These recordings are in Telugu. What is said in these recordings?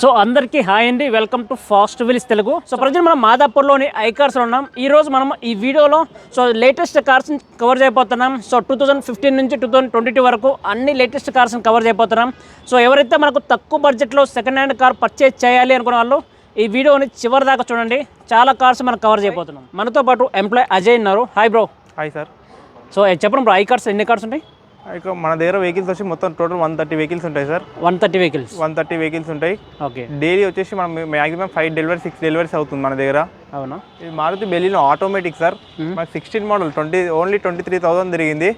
సో అందరికీ హాయ్ అండి. Welcome to fast wheels Telugu. So present మనం మాదాపూర్లోని ఐ కార్స్లో ఉన్నాం. ఈ రోజు మనం ఈ వీడియోలో సో లేటెస్ట్ కార్స్ కవర్ చేయబోతున్నాం. సో టూ థౌజండ్ ఫిఫ్టీన్ నుంచి టూ థౌజండ్ ట్వంటీ టూ వరకు అన్ని లేటెస్ట్ కార్స్ని కవర్ చేయబోతున్నాం. సో ఎవరైతే మనకు తక్కువ బడ్జెట్లో సెకండ్ హ్యాండ్ కార్ పర్చేజ్ చేయాలి అనుకున్న వాళ్ళు ఈ వీడియోని చివరి దాకా చూడండి. చాలా కార్స్ మనం కవర్ చేయబోతున్నాం. మనతో పాటు ఎంప్లాయ్ అజయ్ ఉన్నారు. Hi bro hi sir so చెప్పండి బ్రో ఐ కార్స్ ఎన్ని కార్స్ ఉంటాయి? ఇక మన దగ్గర వెహికల్స్ వచ్చి మొత్తం టోటల్ వన్ థర్టీ వెహికల్స్ ఉంటాయి sir. One thirty vehicles one thirty vehicles ఉంటాయి. ఓకే డైలీ వచ్చేసి మనం maximum five delivery six deliveries అవుతుంది మన దగ్గర. అవునా? ఇది మారుతి బెల్లిలో ఆటోమేటిక్ సార్. మనకి sixteen model twenty only twenty three thousand తిరిగింది.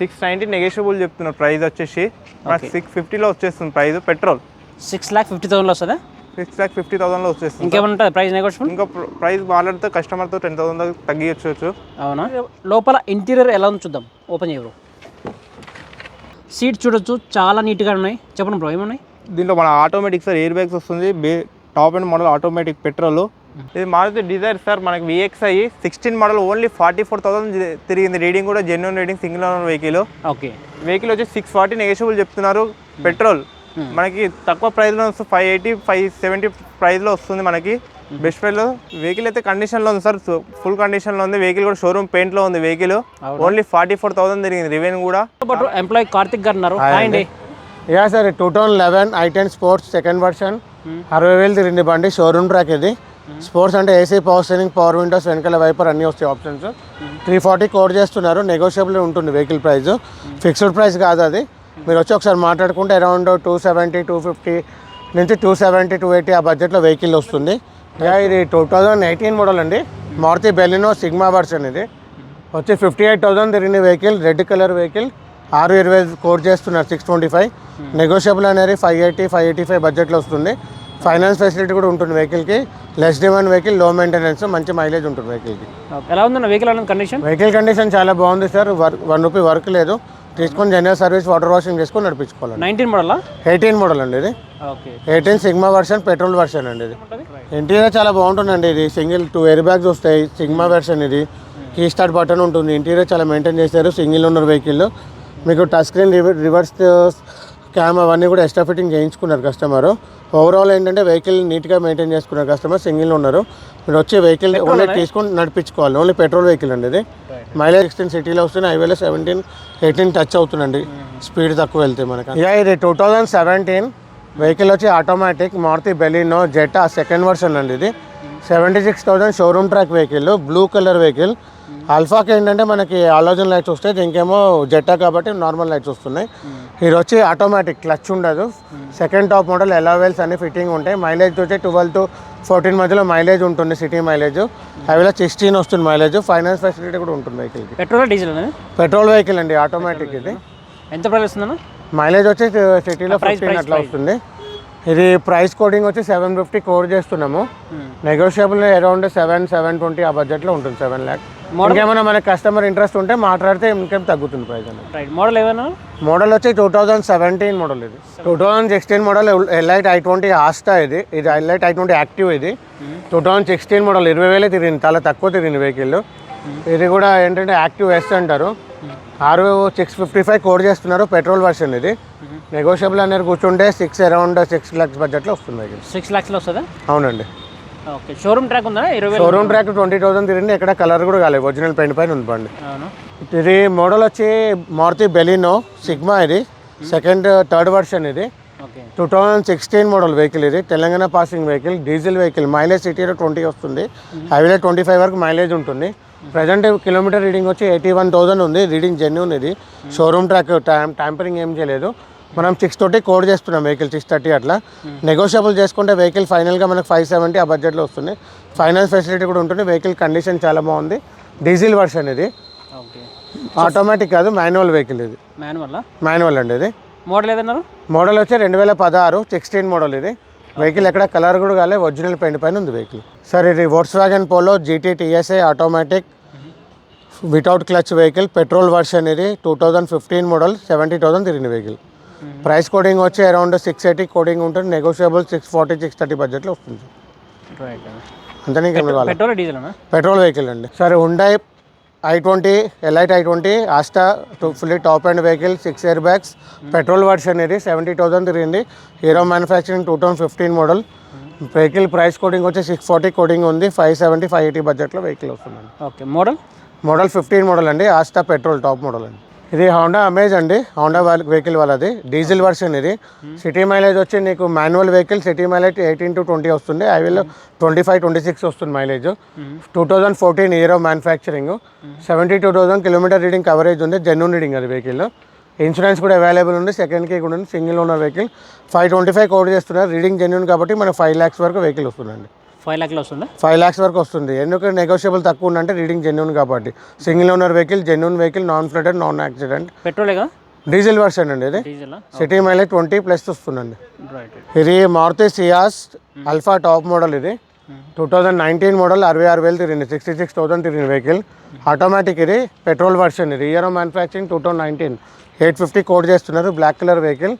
సిక్స్ నైంటీ నెగోషియబుల్ చెప్తున్నారు ప్రైస్ వచ్చేసి. మనకి సిక్స్ ఫిఫ్టీలో వచ్చేస్తుంది price petrol six lakh fifty థౌసండ్లో వస్తుందా? సిక్స్ ల్యాక్ ఫిఫ్టీ థౌసండ్లో వచ్చేస్తుంది ఇంకేమైనా ఉంటుంది ప్రైస్ నెగోషియబుల్ ఇంకా ప్రైస్ మాట్లాడితే కస్టమర్తో టెన్ థౌసండ్ తగ్గించవచ్చు. అవునా? లోపల ఇంటీరియర్ ఎలా ఉందో చూద్దాం. ఓపెన్ చేయరు. సీట్ చూడొచ్చు చాలా నీట్గా ఉన్నాయి. చెప్పండి బ్రో ఏమున్నాయి? దీంట్లో మన ఆటోమేటిక్ సార్ ఎయిర్ బ్యాగ్స్ వస్తుంది. బే top end model automatic petrol. ఇది మారుతి డిజైర్ సార్ మనకి విఎక్స్ అయ్యి sixteen model only forty four thousand తిరిగింది. రీడింగ్ కూడా genuine reading single owner vehicle okay. Vehicle వచ్చి సిక్స్ ఫార్టీ నెగోషియబుల్ చెప్తున్నారు. పెట్రోల్ మనకి తక్కువ ప్రైస్లో వస్తుంది ఫైవ్ ఎయిటీ ఫైవ్ సెవెంటీ ప్రైస్లో వస్తుంది మనకి. బెస్ట్ ప్రైస్లో వెహికల్ అయితే కండిషన్లో ఉంది సార్. ఫుల్ కండిషన్లో ఉంది. వెహికల్ కూడా షోరూమ్ పెయింట్లో ఉంది vehicle only forty four thousand తిరిగింది. రివెన్యూ కూడా. ఎంప్లాయ్ కార్తిక్ గారు ఉన్నారు. Yeah sir two thousand eleven I ten sports second version అరవై వేలు తిరిగింది బండి. షోరూమ్ ట్రాక్ ఇది. స్పోర్ట్స్ అంటే AC power steering power windows వెనకాల వైపర్ అన్నీ వస్తాయి ఆప్షన్స్ త్రీ ఫార్టీ కోడ్ చేస్తున్నారు. నెగోషియబుల్ ఉంటుంది వెహికల్ ప్రైస్ ఫిక్స్డ్ ప్రైస్ కాదు అది. మీరు వచ్చి ఒకసారి మాట్లాడుకుంటే around two seventy two fifty నుంచి టూ సెవెంటీ టూ ఎయిటీ ఆ బడ్జెట్లో వెహికల్ వస్తుంది. ఇది టూ థౌజండ్ ఎయిటీన్ మోడల్ అండి. మారుతి బెలినో సిగ్మా వర్షన్ ఇది. వచ్చి ఫిఫ్టీ ఎయిట్ థౌసండ్ తిరిగిన వెహికల్ రెడ్ కలర్ వెహికల్. ఆరు ఇరవై కోడ్ చేస్తున్నారు సిక్స్ ట్వంటీ ఫైవ్. నెగోషియబుల్ అనేది five eighty five eighty five బడ్జెట్లో వస్తుంది. ఫైనాన్స్ ఫెసిలిటీ కూడా ఉంటుంది వెహికల్కి. లెస్ డిమాండ్ వెహికల్లో మెయింటెనెన్స్ మంచి మైలేజ్ ఉంటుంది వెహికల్కి. ఎలా ఉందన్న వెహికల్ కండిషన్ వెహికల్ కండిషన్ చాలా బాగుంది sir work one rupee work లేదు. తీసుకొని జనరల్ సర్వీస్ వాటర్ వాషింగ్ చేసుకొని నడిపించుకోవాలండి. నైన్టీన్ మోడలా? ఎయిటీన్ మోడల్ అండి ఇది. Okay. Eighteen sigma version petrol version అండి ఇది. ఇంటీరియర్ చాలా బాగుంటుందండి ఇది. సింగిల్ టూ ఎయిర్ బ్యాగ్స్ వస్తాయి సిగ్మా వెర్షన్ ఇది. కీ స్టార్ట్ బటన్ ఉంటుంది. ఇంటీరియర్ చాలా మెయింటైన్ చేశారు సింగిల్ ఓనర్ వెహికల్. మీకు టచ్ స్క్రీన్ రివర్స్ క్యామ్ అవన్నీ కూడా ఎక్స్ట్రా ఫిట్టింగ్ చేయించుకున్నారు కస్టమర్. ఓవరాల్ ఏంటంటే వెహికల్ నీట్గా మెయింటైన్ చేసుకున్నారు కస్టమర్ సింగిల్ ఉన్నారు. మీరు వచ్చే వెహికల్ ఓన్లీ తీసుకొని నడిపించుకోవాలి. ఓన్లీ పెట్రోల్ వెహికల్ అండి ఇది. మైలేజ్ సిక్స్టీన్ సిటీలో వస్తుంది హైవేలో సెవెంటీన్ ఎయిటీన్ టచ్ అవుతుందండి. స్పీడ్ తక్కువ వెళ్తే మనకి. యా ఇది టూ థౌజండ్ సెవెంటీన్ వెహికల్ వచ్చి automatic Maruti Baleno Zeta second version అండి ఇది. Seventy six thousand showroom track vehicle blue colour vehicle అల్ఫాకి ఏంటంటే మనకి ఆలోచన లైట్స్ వస్తాయి దీనికేమో జెట్టా కాబట్టి నార్మల్ లైట్స్ వస్తున్నాయి. ఇది వచ్చి ఆటోమేటిక్ క్లచ్ ఉండదు. సెకండ్ టాప్ మోడల్ ఎలావెల్స్ అన్ని ఫిట్టింగ్ ఉంటాయి. మైలేజ్ వచ్చి ట్వెల్వ్ టు ఫోర్టీన్ మధ్యలో మైలేజ్ ఉంటుంది సిటీ మైలేజ్ అవిలో సిక్స్టీన్ వస్తుంది మైలేజ్ ఫైనాన్స్ ఫెసిలిటీ కూడా ఉంటుంది వెహికల్కి పెట్రోల్ డీజిల్ పెట్రోల్ వెహికల్ అండి ఆటోమేటిక్ ఇది. ఎంత ప్రైస్ వస్తుందన్న? మైలేజ్ వచ్చి సిటీలో ఫిఫ్టీన్ అట్లా వస్తుంది. ఇది ప్రైస్ కోడింగ్ వచ్చి సెవెన్ ఫిఫ్టీ కోడ్ చేస్తున్నాము. Negotiable around seven seven twenty ఆ బడ్జెట్లో ఉంటుంది సెవెన్ ల్యాక్ ఇంకేమైనా మన కస్టమర్ ఇంట్రెస్ట్ ఉంటే మాట్లాడితే ఇంకేం తగ్గుతుంది ప్రైస్ అనేది. రైట్ మోడల్ ఏమైనా? మోడల్ వచ్చి టూ థౌజండ్ సెవెంటీన్ మోడల్ ఇది. Two thousand sixteen model elite I twenty Asta ఇది. ఇది ఎల్ఐట్ ఐ ట్వంటీ యాక్టివ్ ఇది. టూ థౌజండ్ సిక్స్టీన్ మోడల్ ఇరవై వేలే తిరిగింది. చాలా తక్కువ తిరిగింది వెహికల్ ఇది కూడా ఏంటంటే యాక్టివ్ ఎస్ అంటారు. ఆరు సిక్స్ ఫిఫ్టీ ఫైవ్ కోడ్ చేస్తున్నారు పెట్రోల్ వర్షన్ ఇది. నెగోషియబుల్ అనేది కూర్చుంటే సిక్స్ అరౌండ్ సిక్స్ లాక్స్ బడ్జెట్లో వస్తుంది వెహికల్ సిక్స్ ల్యాక్స్లో వస్తుందా? అవునండి. ఓకే. షోరూమ్ ట్రాక్ ఉందా? ఇరవై వేలు షోరూమ్ ట్రాక్ ట్వంటీ థౌసండ్ తిరిగింది. ఎక్కడ కలర్ కూడా కాలేదు. ఒరిజినల్ పెయింట్ పైన ఉంది బండి. అవును. ఇది మోడల్ వచ్చి మారుతి బెలినో సిగ్మా ఇది. సెకండ్ థర్డ్ వర్షన్ ఇది. Two thousand sixteen model vehicle ఇది. Telangana passing vehicle diesel vehicle mileage సిటీలో ట్వంటీ వస్తుంది. హైవేలో ట్వంటీ ఫైవ్ వరకు మైలేజ్ ఉంటుంది. ప్రజెంట్ కిలోమీటర్ రీడింగ్ వచ్చి ఎయిటీ వన్ థౌసండ్ ఉంది. రీడింగ్ జెన్యున్ ఇది. షోరూమ్ ట్రాక్ టైం ట్యాంపరింగ్ ఏం చేయలేదు. మనం సిక్స్ తోటి కోడ్ చేస్తున్నాం వెహికల్ సిక్స్ థర్టీ అట్లా. నెగోషియబుల్ చేసుకుంటే వెహికల్ ఫైనల్గా మనకు ఫైవ్ సెవెంటీ ఆ బడ్జెట్లో వస్తుంది. ఫైనాన్స్ ఫెసిలిటీ కూడా ఉంటుంది వెహికల్ కండిషన్ చాలా బాగుంది. డీజిల్ వర్షన్ ఇది. ఓకే. ఆటోమేటిక్ కాదు మాన్యువల్ వెహికల్ ఇది. మాన్యువల్ మాన్యువల్ అండి ఇది. మోడల్ ఏదన్నారు? మోడల్ వచ్చి రెండు వేల పదహారు సిక్స్టీన్ మోడల్ ఇది. వెహికల్ ఎక్కడ కలర్ కూడా కాలే ఒరిజినల్ పెయింట్ పైన ఉంది వెహికల్ సార్ ఇది వోట్స్ wagon Polo GT TSI automatic without clutch vehicle petrol version ఇది. Two thousand fifteen model seventy thousand తిరిగిన వెహికల్ ప్రైస్ కోడింగ్ వచ్చి అరౌండ్ సిక్స్ ఎయిటీ కోడింగ్ ఉంటుంది. Negotiable six forty six thirty బడ్జెట్లో వస్తుంది. అంతే పెట్రోల్ డీజిల్ అన్నా? పెట్రోల్ వెహికల్ అండి. సరే Hyundai i twenty elite i twenty Asta two fully top and vehicle six air bags petrol version ఇది సెవెంటీ థౌసండ్ తిరిగింది. Hero manufacturing two thousand fifteen model vehicle price quoting వచ్చి సిక్స్ ఫార్టీ కోడింగ్ ఉంది. ఫైవ్ సెవెంటీ ఫైవ్ ఎయిటీ బడ్జెట్లో వెహికల్ వస్తుందండి. Okay model model fifteen model అండి. ఆస్టా పెట్రోల్ టాప్ మోడల్ అండి. ఇది హోండా అమేజ్ అండి. హోండా వెహికల్ వాళ్ళది. డీజిల్ వర్షన్ ఇది. సిటీ మైలేజ్ వచ్చి నీకు manual vehicle city mileage eighteen to twenty వస్తుంది. హైవేలో ట్వంటీ ఫైవ్ ట్వంటీ సిక్స్ వస్తుంది mileage two thousand fourteen year of manufacturing seventy two thousand kilometer reading coverage ఉంది. జెన్యున్ రీడింగ్ అది వెహికల్ ఇన్సూరెన్స్ కూడా అవైలబుల్ ఉంది. సెకండ్కి కూడా ఉంది. Single owner vehicle five twenty five quote చేస్తున్నారు. రీడింగ్ జెన్యున్ కాబట్టి మనకు ఫైవ్ ల్యాక్స్ వరకు వెహికల్ వస్తుందండి. ఫైవ్ ల్యాక్లో వస్తుందా? ఫైవ్ ల్యాక్స్ వరకు వస్తుంది. ఎందుకు నెగోషియబుల్ తక్కువ ఉందంటే రీడింగ్ జెన్యున్ కాబట్టి. Single owner vehicle genuine vehicle non flooded non accident పెట్రోలే diesel version అండి ఇది. Diesel city mileage twenty plus వస్తుందండి. ఇది Maruti Ciaz alpha top model ఇది. టూ థౌజండ్ నైన్టీన్ మోడల్ అరవై ఆరు వేలు తిరిగింది. సిక్స్టీ సిక్స్ థౌసండ్ తిరిగిన వెహికల్ ఆటోమేటిక్ ఇది. పెట్రోల్ వర్షన్ ఇది. Year manufacturing two thousand nineteen eight fifty quote చేస్తున్నారు. బ్లాక్ కలర్ వెహికల్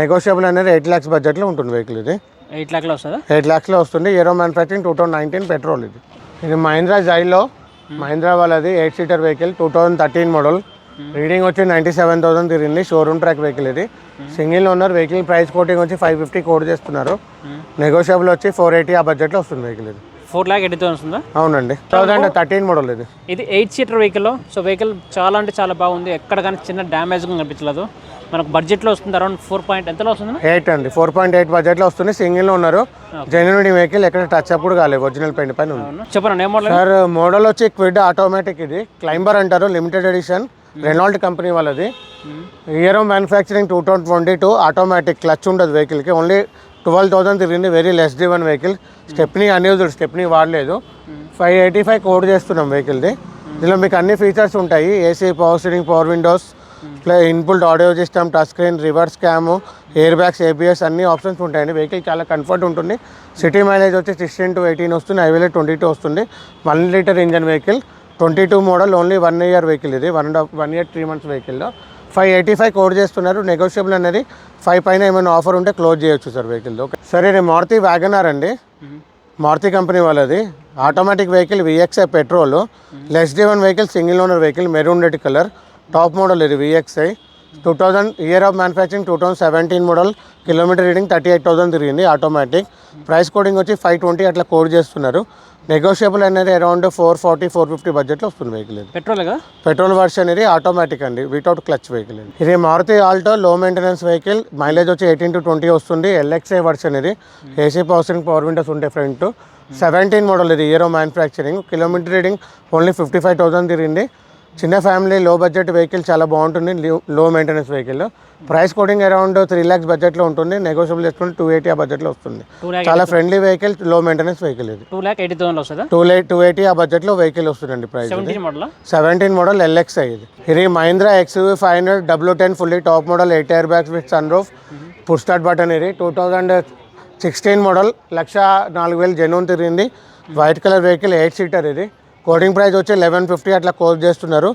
నెగోషియబుల్ అనేది ఎయిట్ ల్యాక్స్ బడ్జెట్లో ఉంటుంది వెహికల్ ఇది. ఎయిట్ ల్యాక్లో వస్తుందా? ఎయిట్ ల్యాక్స్లో వస్తుంది. ఏరో manufacturing two thousand nineteen petrol ఇది. ఇది మహీంద్రా జైలో మహీంద్రా వాళ్ళది eight seater vehicle two thousand thirteen model. Reading వచ్చి నైంటీ సెవెన్ థౌసండ్ తిరిగింది. షోరూమ్ ట్రాక్ వెహికల్ ఇది. Single owner vehicle price quoting వచ్చి ఫైవ్ ఫిఫ్టీ కోడ్ చేస్తున్నారు. నెగోషియబుల్ వచ్చి ఫోర్ ఎయిటీ ఆ బడ్జెట్లో వస్తుంది వెహికల్ ఇది. ఫోర్ ల్యాక్ ఎయిటీ థౌసండ్ వస్తుందా అవునండి. థౌసండ్ థర్టీన్ మోడల్ ఇది. ఇది eight seater vehicle. So vehicle చాలా అంటే చాలా బాగుంది. ఎక్కడ కానీ చిన్న డ్యామేజ్ కనిపించలేదు. మనకు బడ్జెట్లో వస్తుంది అరౌండ్ ఫోర్ పాయింట్ ఎంతలో వస్తుంది ఎయిట్ అండి. ఫోర్ పాయింట్ ఎయిట్ బడ్జెట్లో వస్తుంది. సింగిల్ ఉన్నారు. జెన్యున్ వెహికల్ ఎక్కడ టచ్ అప్పుడు కాలేదు. ఒరిజినల్ పెయింట్ పైన ఉంది. చెప్పండి మోడల్ సార్ మోడల్ వచ్చి క్విడ్ ఆటోమేటిక్ ఇది. క్లైంబర్ అంటారు లిమిటెడ్ ఎడిషన్ రెనాల్డ్ కంపెనీ వాళ్ళది. Year manufacturing two thousand twenty two automatic clutch ఉండదు వెహికల్కి ఓన్లీ ట్వెల్వ్ థౌసండ్ తిరిగింది very less driven vehicle stepney unused stepney వాడలేదు. ఫైవ్ ఎయిటీ ఫైవ్ కోడ్ చేస్తున్నాం వెహికల్ది దీనిలో మీకు అన్ని ఫీచర్స్ ఉంటాయి. AC power steering power windows play input audio system touch screen reverse cam air bags ABS అన్ని ఆప్షన్స్ ఉంటాయండి. వెహికల్ చాలా కంఫర్ట్ ఉంటుంది. సిటీ మైలేజ్ వచ్చి సిక్స్టీన్ టు ఎయిటీన్ వస్తుంది. హైవేలో ట్వంటీ టూ వస్తుంది. One litre engine vehicle twenty two model only one year vehicle ఇది one and one year three months వెహికల్లో ఫైవ్ ఎయిటీ ఫైవ్ కోడ్ చేస్తున్నారు. నెగోషియబుల్ అనేది ఫైవ్ పైన ఏమైనా ఆఫర్ ఉంటే క్లోజ్ చేయొచ్చు సార్ వెహికల్ ఓకే సరే నేను మారుతి వ్యాగనార్ అండి. మారుతి కంపెనీ వాళ్ళది. Automatic vehicle VXI petrol less D one vehicle single owner vehicle maroon red colour top model ఇది VXI two thousand year of manufacturing two thousand seventeen model kilometre reading thirty eight thousand తిరిగింది ఆటోమేటిక్ ప్రైస్ కోడింగ్ వచ్చి ఫైవ్ ట్వంటీ అట్లా కోడ్ చేస్తున్నారు. నెగోషియబుల్ అనేది around four forty four fifty బడ్జెట్లో వస్తుంది వెహికల్ ఇది. పెట్రోల్ పెట్రోల్ వర్షన్ ఇది ఆటోమేటిక్ అండి వితౌట్ క్లచ్ వెహికల్ ఇది. ఇది Maruti Alto low maintenance vehicle mileage వచ్చి ఎయిటీన్ టు ట్వంటీ వస్తుంది. ఎల్ఎక్స్ఐ వర్షన్ ఇది. AC power steering power windows ఉంటాయి ఫ్రంట్ సెవెంటీన్ మోడల్ ఇది year manufacturing kilometre reading only fifty five thousand తిరిగింది చిన్న ఫ్యామిలీ లో బడ్జెట్ వెహికల్ చాలా బాగుంటుంది. Low maintenance vehicle price quoting around three lakhs బడ్జెట్లో ఉంటుంది. నెగోషియబుల్ చేసుకుంటే టూ ఎయిటీ ఆ బడ్జెట్లో వస్తుంది. చాలా ఫ్రెండ్లీ వెహికల్లో మెయింటెనెన్స్ వెహికల్ ఇది. టూ ల్యాక్ ఎయిటీ థౌసండ్ వస్తుందా? టూ ఎయిటీ ఆ బడ్జెట్లో వెహికల్ వస్తుందండి ప్రైస్ సెవెంటీన్ మోడల్ ఎల్ఎక్స్ ఇది. ఇది Mahindra XUV five hundred W ten fully top model eight air bags with sunroof push start button ఇది. టూ థౌజండ్ సిక్స్టీన్ మోడల్ లక్ష నాలుగు వేలు జెన్యూన్ తిరిగింది. White colour vehicle eight seater ఇది. కోడింగ్ ప్రైస్ వచ్చి లెవెన్ ఫిఫ్టీ అట్లా కోట్ చేస్తున్నారు.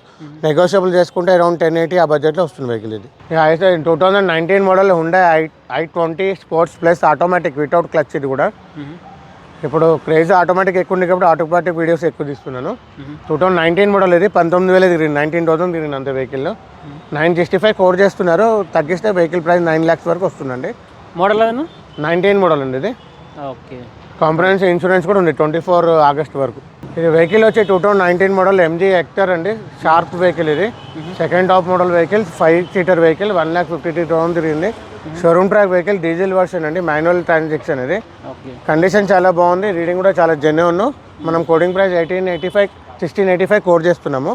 నెగోషియబుల్ చేసుకుంటే అరౌండ్ టెన్ ఎయిటీ ఆ బడ్జెట్లో వస్తుంది వెహికల్ ఇది. అయితే టూ థౌజండ్ నైన్టీన్ మోడల్ ఉండే I I twenty sports plus automatic without clutch ఇది కూడా. ఇప్పుడు క్రేజ్ ఆటోమేటిక్ ఎక్కువ ఉంది కాబట్టి ఆటోమేటిక్ వీడియోస్ ఎక్కువ తీస్తున్నాను. టూ థౌసండ్ నైన్టీన్ మోడల్ ఇది పంతొమ్మిది వేలు తిరిగింది నైన్టీన్ థౌసండ్ తిరిగింది అంతే vehicle nine sixty five quote చేస్తున్నారు తగ్గిస్తే వెహికల్ ప్రైస్ నైన్ ల్యాక్స్ వరకు వస్తుందండి. మోడల్ నైన్టీన్ మోడల్ అండి ఇది. ఓకే. కాంప్రహెన్స్ ఇన్సూరెన్స్ కూడా ఉంది ట్వంటీ ఫోర్ ఆగస్ట్ వరకు. ఇది వెహికల్ వచ్చి two thousand nineteen model MG Hector అండి. షార్ప్ వెహికల్ ఇది. Second top model vehicle five seater vehicle one lakh fifty three thousand తిరిగింది. Showroom track vehicle diesel version అండి. మాన్యువల్ ట్రాన్సాక్షన్ ఇది. కండిషన్ చాలా బాగుంది. రీడింగ్ కూడా చాలా జెన్యున్ మనం quoting price eighteen eighty five sixteen eighty five quote చేస్తున్నాము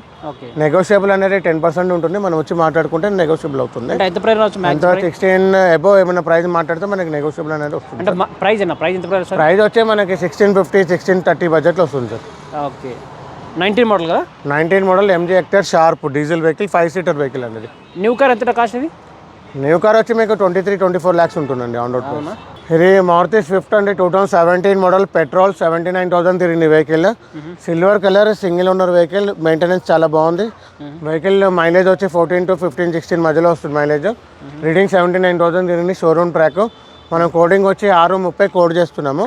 నెగోషియబుల్ అనేది టెన్ పర్సెంట్ ఉంటుంది. మనం వచ్చి మాట్లాడుకుంటే నెగోషియబుల్ అవుతుంది. సిక్స్టీన్ అబోవ్ ఏమైనా ప్రైస్ మాట్లాడితే మనకి నెగోషియబుల్ అనేది వస్తుంది ప్రైస్ ప్రైస్ వచ్చే మనకి సిక్స్టీన్ ఫిఫ్టీ సిక్స్టీన్ థర్టీ బడ్జెట్లో వస్తుంది సార్. ఓకే. నైన్టీన్ మోడల్ కదా? Nineteen model MG Hector Sharp diesel vehicle five seater vehicle అనేది న్యూ కార్ ఎంత కాస్ట్ ఇది? న్యూ కార్ వచ్చి మీకు twenty three twenty four lakhs ఉంటుందండి ఆన్ రోడ్ ప్రైస్ ఇది మారుతి స్విఫ్ట్ అండి two thousand seventeen model petrol seventy nine thousand తిరిగింది vehicle silver colour single owner vehicle maintenance చాలా బాగుంది. వెహికల్ మైలేజ్ వచ్చి ఫోర్టీన్ టు ఫిఫ్టీన్ సిక్స్టీన్ మధ్యలో వస్తుంది mileage reading seventy nine thousand తిరిగింది షోరూమ్ ట్రాక్ మనం కోడింగ్ వచ్చి ఆరు ముప్పై కోడ్ చేస్తున్నాము.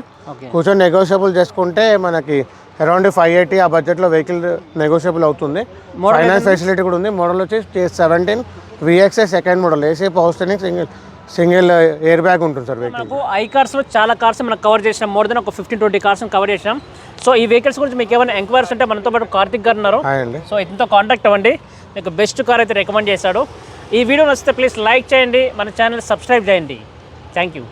కూర్చొని నెగోషియబుల్ చేసుకుంటే మనకి అరౌండ్ ఫైవ్ ఎయిటీ ఆ బడ్జెట్లో వెహికల్ నెగోషియబుల్ అవుతుంది. ఫైనాన్స్ ఫెసిలిటీ కూడా ఉంది. మోడల్ వచ్చి seventeen VXI second model AC power steering single single air bag ఉంటుంది సార్ వెహికల్ మనకు ఐ కార్స్లో చాలా కార్స్ మనం కవర్ చేసినాం. మోర్ దెన్ ఒక ఫిఫ్టీన్ ట్వంటీ కార్స్ కవర్ చేసినాం. సో ఈ వెహికల్స్ గురించి మీకు ఏమైనా ఎంక్వైరీస్ ఉంటే మనతో పాటు కార్తిక్ గారు ఉన్నారు. సో ఇతనితో కాంటాక్ట్ అవ్వండి. మీకు బెస్ట్ కార్ అయితే రికమెండ్ చేశాడు. ఈ వీడియో నచ్చితే ప్లీజ్ లైక్ చేయండి. మన ఛానల్ సబ్స్క్రైబ్ చేయండి. Thank you